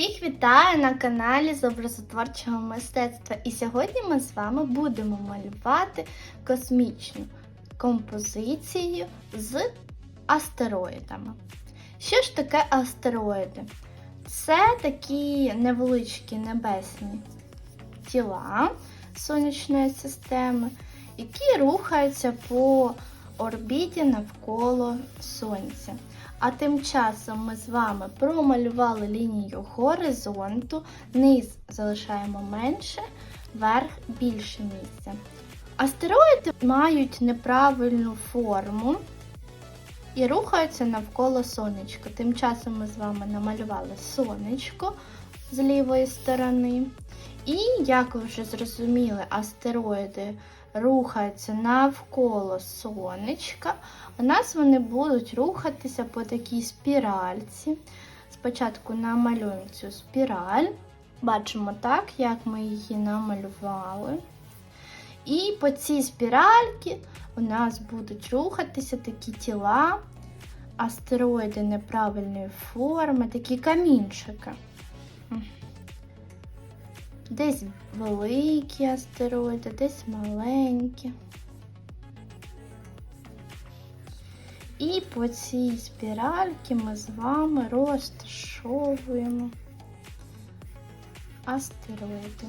Всіх вітаю на каналі з образотворчого мистецтва. І сьогодні ми з вами будемо малювати космічну композицію з астероїдами. Що ж таке астероїди? Це такі невеличкі небесні тіла сонячної системи, які рухаються по орбіті навколо Сонця. А тим часом ми з вами промалювали лінію горизонту, низ залишаємо менше, верх більше місця. Астероїди мають неправильну форму і рухаються навколо сонечка. Тим часом ми з вами намалювали сонечко з лівої сторони. І, як ви вже зрозуміли, астероїди рухаються навколо сонечка. У нас вони будуть рухатися по такій спіральці. Спочатку намалюємо цю спіраль. Бачимо так, як ми її намалювали. І по цій спіральці у нас будуть рухатися такі тіла, астероїди неправильної форми, такі камінчики. Десь великі астероїди, десь маленькі. І по цій спіральці ми з вами розташовуємо астероїди.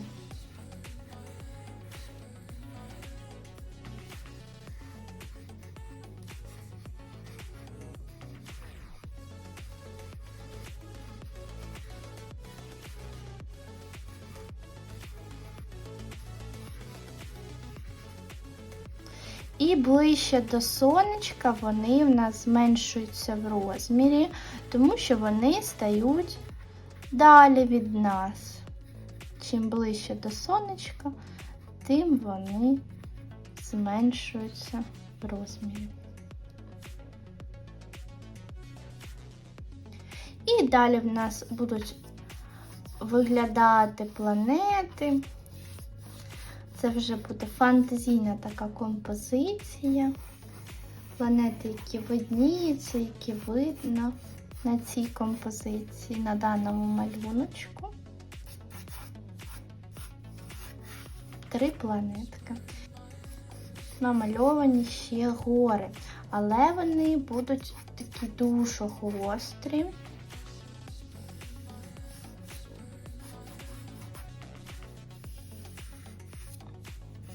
Ближче до сонечка вони в нас зменшуються в розмірі, тому що вони стають далі від нас. Чим ближче до сонечка, тим вони зменшуються в розмірі. І далі в нас будуть виглядати планети. Це вже буде фантазійна така композиція. Планети, які видніються, які видно на цій композиції, на даному малюночку. Три планетки. Намальовані ще гори, але вони будуть такі дуже гострі.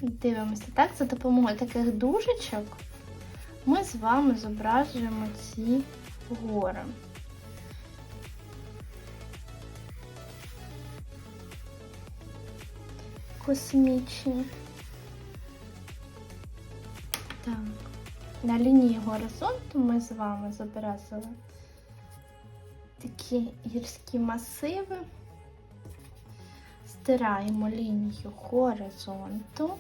Дивимося, так, за допомогою таких дужечок ми з вами зображуємо ці гори. Космічні. Так. На лінії горизонту ми з вами зобразили такі гірські масиви. Стираємо лінію горизонту.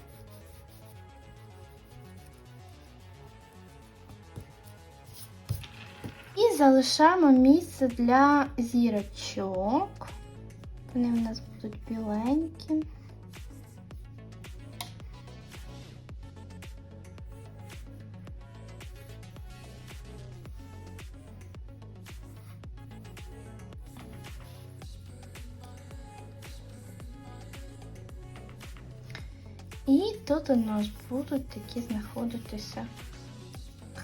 Залишаємо місце для зірочок. Вони в нас будуть біленькі. І тут у нас будуть такі знаходитися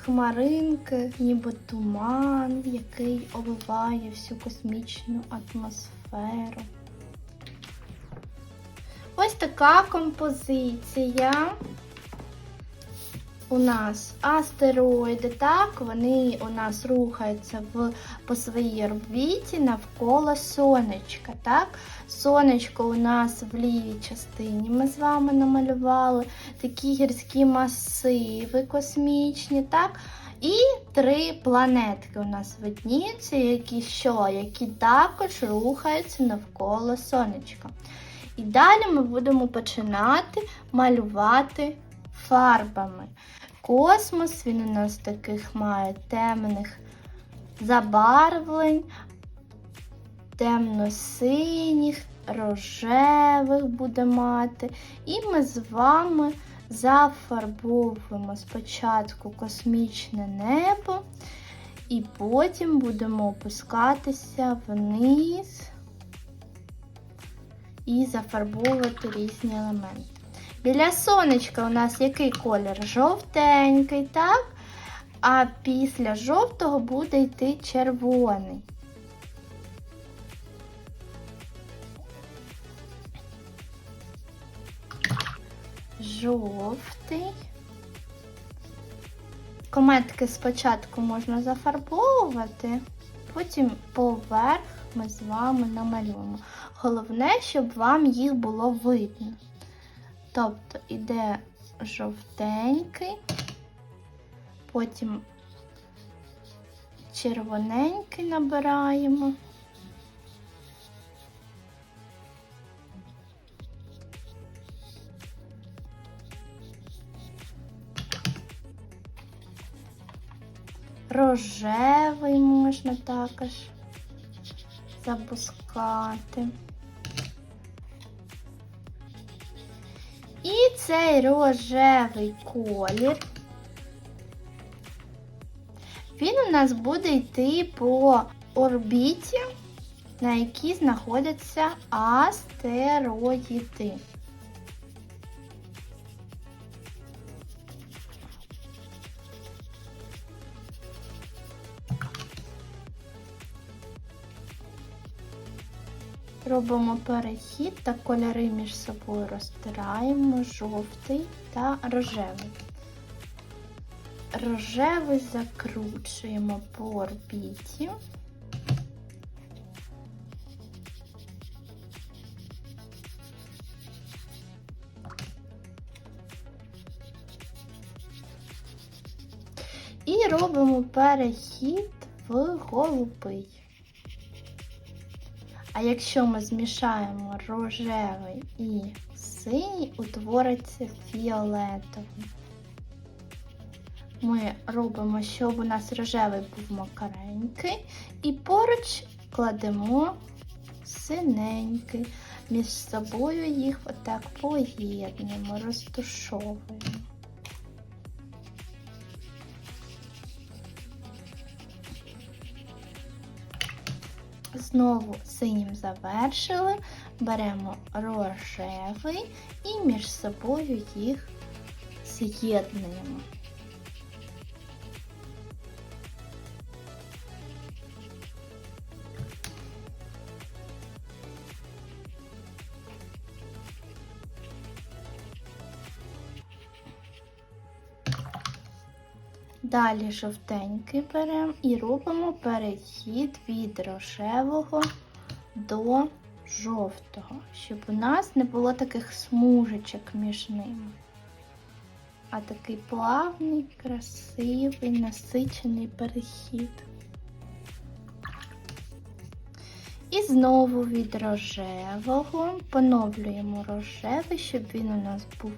хмаринки, ніби туман, який обиває всю космічну атмосферу. Ось така композиція. У нас астероїди, так, вони у нас рухаються в, по своїй орбіті навколо сонечка. так. Сонечко у нас в лівій частині ми з вами намалювали такі гірські масиви космічні, так. І три планетки у нас видніються, які що, які також рухаються навколо сонечка. І далі ми будемо починати малювати фарбами. Космос, він у нас таких має темних забарвлень, темно-синіх, рожевих буде мати. І ми з вами зафарбовуємо спочатку космічне небо, і потім будемо опускатися вниз і зафарбовувати різні елементи. Біля сонечка у нас який колір? Жовтенький, так? А після жовтого буде йти червоний. Жовтий. Кометки спочатку можна зафарбовувати, потім поверх ми з вами намалюємо. Головне, щоб вам їх було видно. Тобто іде жовтенький, потім червоненький набираємо. Рожевий можна також запускати. Цей рожевий колір. Він у нас буде йти по орбіті, на якій знаходяться астероїди. Робимо перехід та кольори між собою розтираємо жовтий та рожевий. Рожевий закручуємо по орбіті. І робимо перехід в голубий. А якщо ми змішаємо рожевий і синій, утвориться фіолетовий. Ми робимо, щоб у нас рожевий був макаренький, і поруч кладемо синенький. Між собою їх отак поєднуємо, розтушовуємо. Знову синім завершили, беремо рожевий і між собою їх з'єднуємо. Далі жовтенький беремо і робимо перехід від рожевого до жовтого, щоб у нас не було таких смужечок між ними. А такий плавний, красивий, насичений перехід. І знову від рожевого поновлюємо рожевий, щоб він у нас був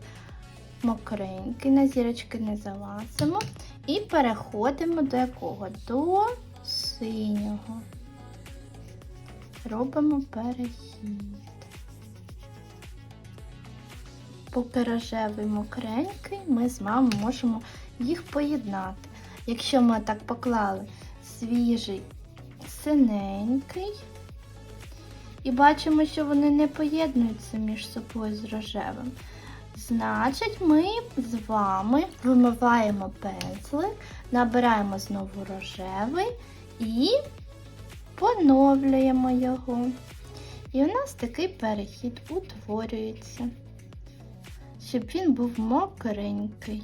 мокренький, на зірочки не залазимо. І переходимо до якого? До синього. Робимо перехід. Поки рожевий мокренький, ми з вами можемо їх поєднати. Якщо ми так поклали свіжий синенький, і бачимо, що вони не поєднуються між собою з рожевим. Значить, ми з вами вимиваємо пензлик, набираємо знову рожевий і поновлюємо його. І у нас такий перехід утворюється, щоб він був мокренький.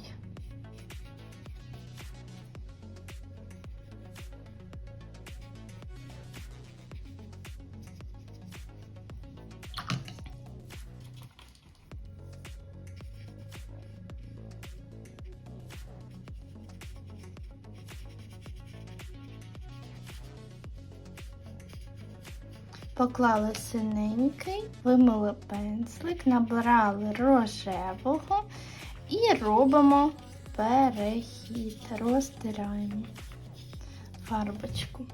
Поклали синенький, вимили пензлик, набирали рожевого і робимо перехід, розтираємо фарбочку.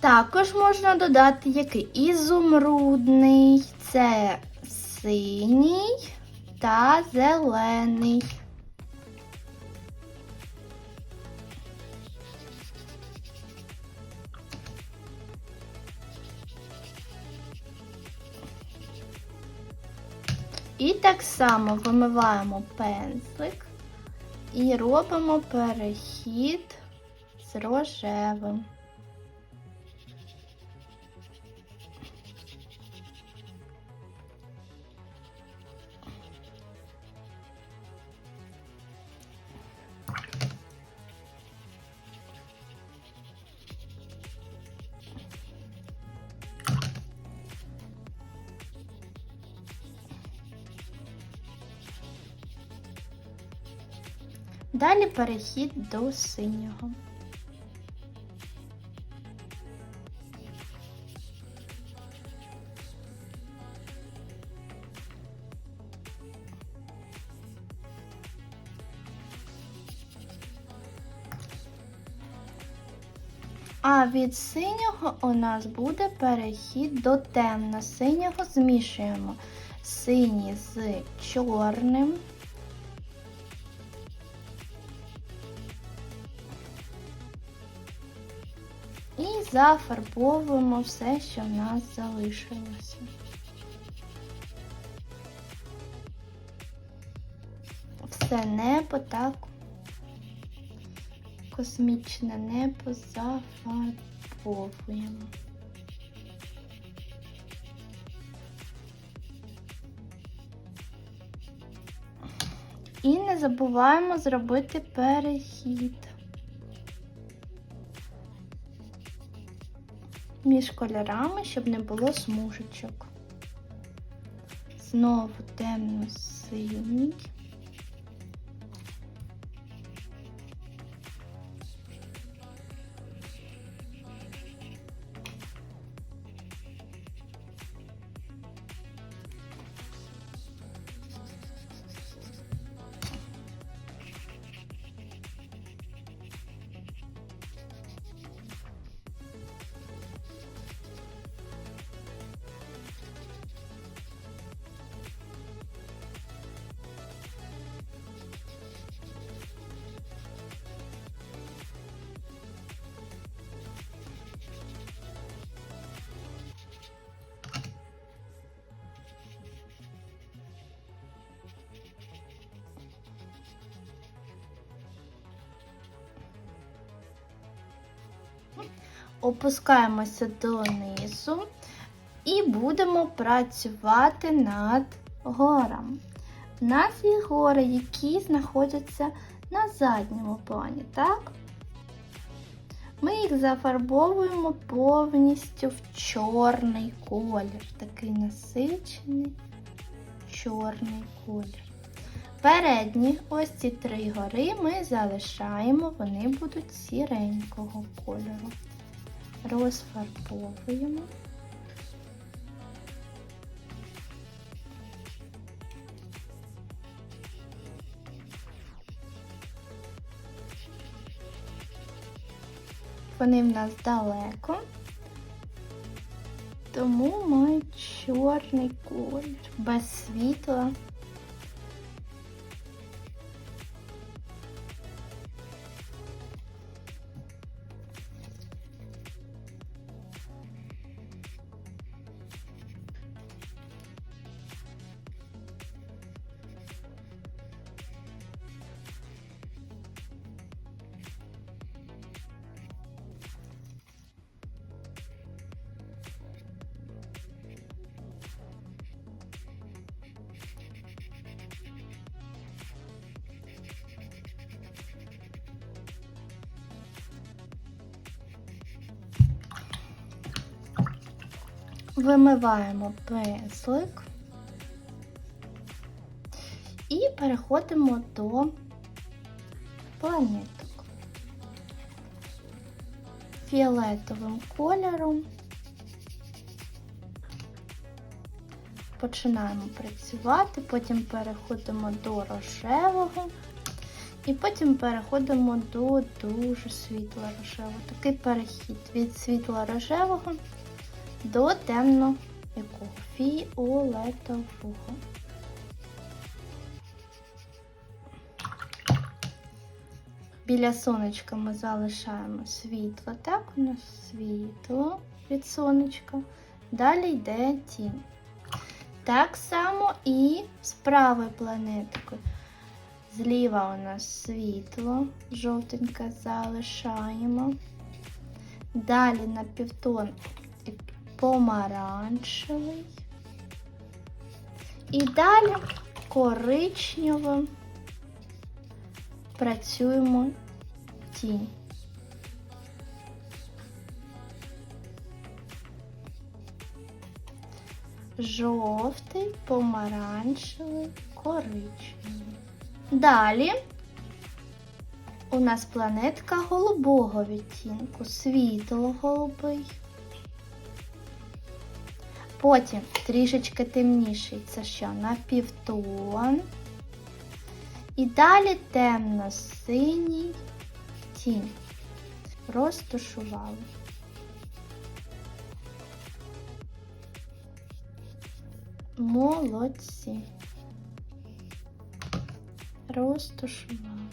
Також можна додати який ізумрудний, це синій та зелений. І так само вимиваємо пензлик і робимо перехід з рожевим. Далі перехід до синього. А від синього у нас буде перехід до темно-синього. Змішуємо синій з чорним. Зафарбовуємо все, що в нас залишилося. Все небо так космічне небо зафарбовуємо. І не забуваємо зробити перехід. Між кольорами, щоб не було смужечок. Знову темно-синій. Опускаємося донизу і будемо працювати над горами. У нас є гори, які знаходяться на задньому плані, так? Ми їх зафарбовуємо повністю в чорний колір, такий насичений чорний колір. Передні ось ці три гори ми залишаємо, вони будуть сіренького кольору. Розфарбовуємо. Вони в нас далеко, тому мають чорний колір без світла. Вимиваємо пензлик і переходимо до планеток. Фіолетовим кольором починаємо працювати, потім переходимо до рожевого і потім переходимо до дуже світло рожевого. Такий перехід від світло рожевого до темно якого фіолетового. Біля сонечка ми залишаємо світло, так, у нас світло від сонечка. Далі йде тінь. Так само і з правою планеткою. Зліва у нас світло, жовтеньке залишаємо. Далі на півтон помаранчевий. І далі коричневим працюємо тінь. Жовтий, помаранчевий, коричневий. Далі у нас планетка голубого відтінку, світло-голубий. Потім трішечки темніший, це що, на півтон. І далі темно-синій тінь. Розташували. Молодці. Розташували.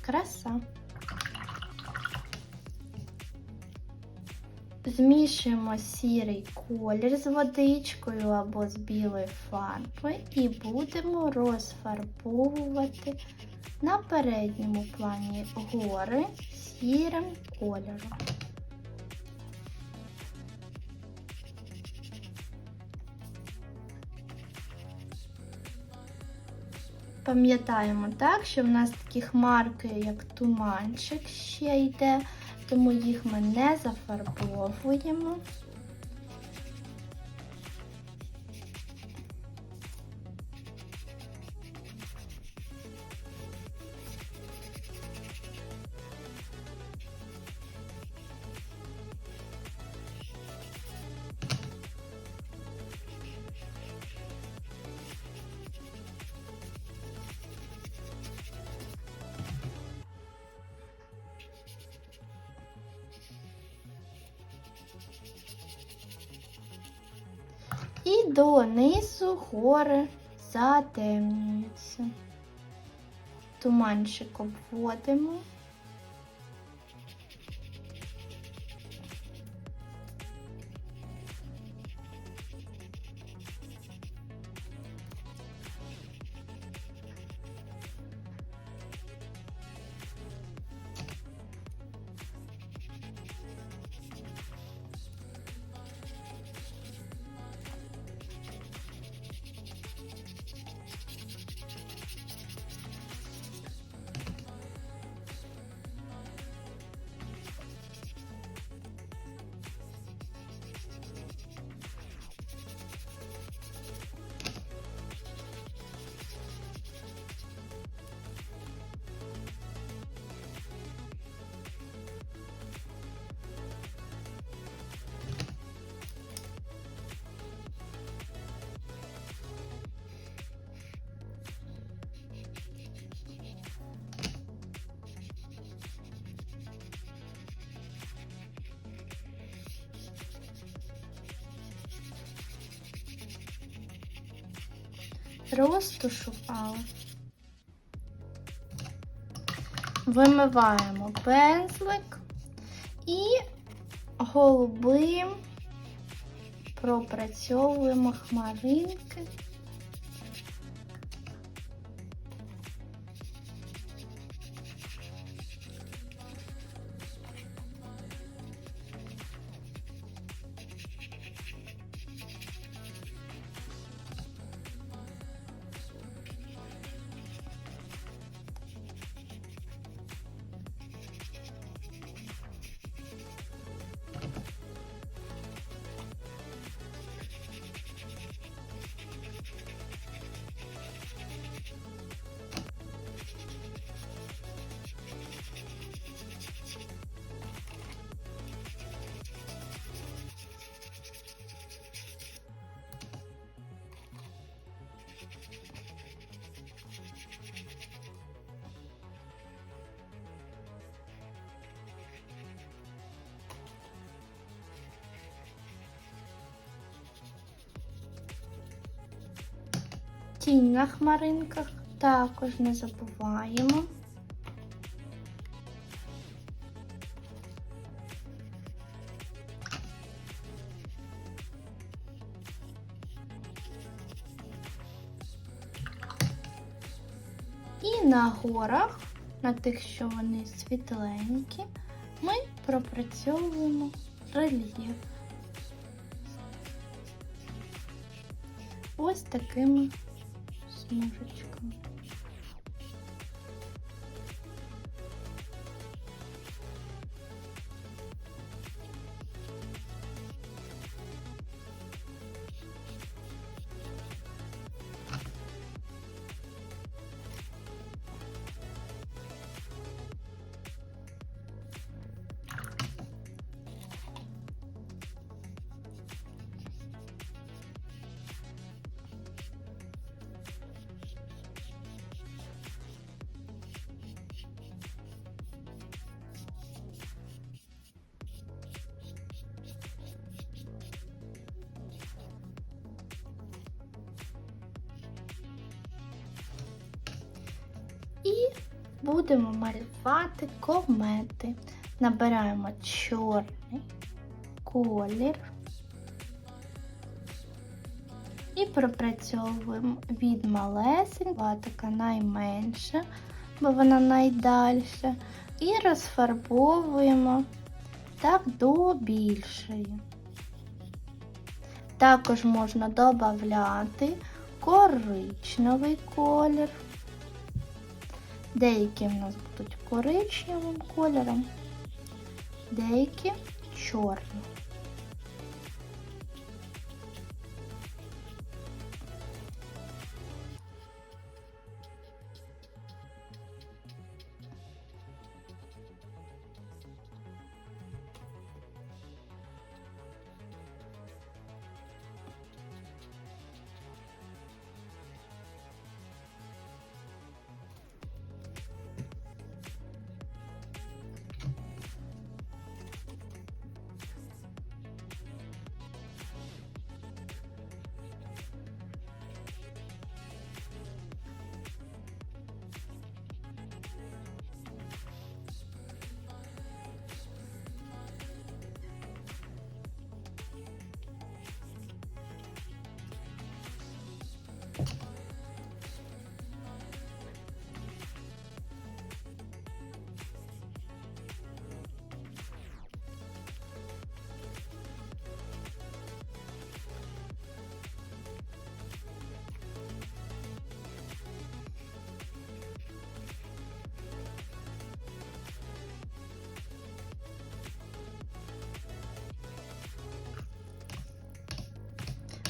Краса. Змішуємо сірий колір з водичкою або з білою фарбою і будемо розфарбовувати на передньому плані гори сірим кольором. Пам'ятаємо так, що в нас такі хмарки, як туманчик, ще йде, тому їх ми не зафарбовуємо. І донизу гори затемнюються. Туманчик обводимо. Розташували. Вимиваємо пензлик і голубим пропрацьовуємо хмаринки. Тінь на хмаринках також не забуваємо. І на горах, на тих, що вони світленькі, ми пропрацьовуємо рельєф ось такими смужечками. Будемо малювати комети. Набираємо чорний колір і пропрацьовуємо від малесенького, така найменша, бо вона найдальша, і розфарбовуємо так до більшої. Також можна додати коричневий колір. Деякі в нас будуть коричневим кольором, деякі чорним.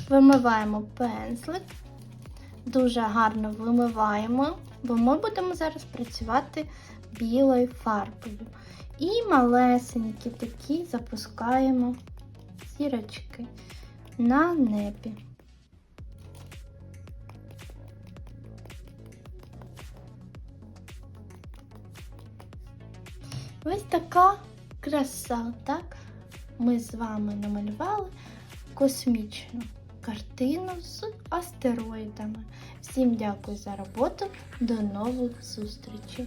Вимиваємо пензлик, дуже гарно вимиваємо, бо ми будемо зараз працювати білою фарбою. І малесенькі такі запускаємо зірочки на небі. Ось така краса, так? Ми з вами намалювали космічну картину з астероїдами. Всім дякую за роботу. До нових зустрічей!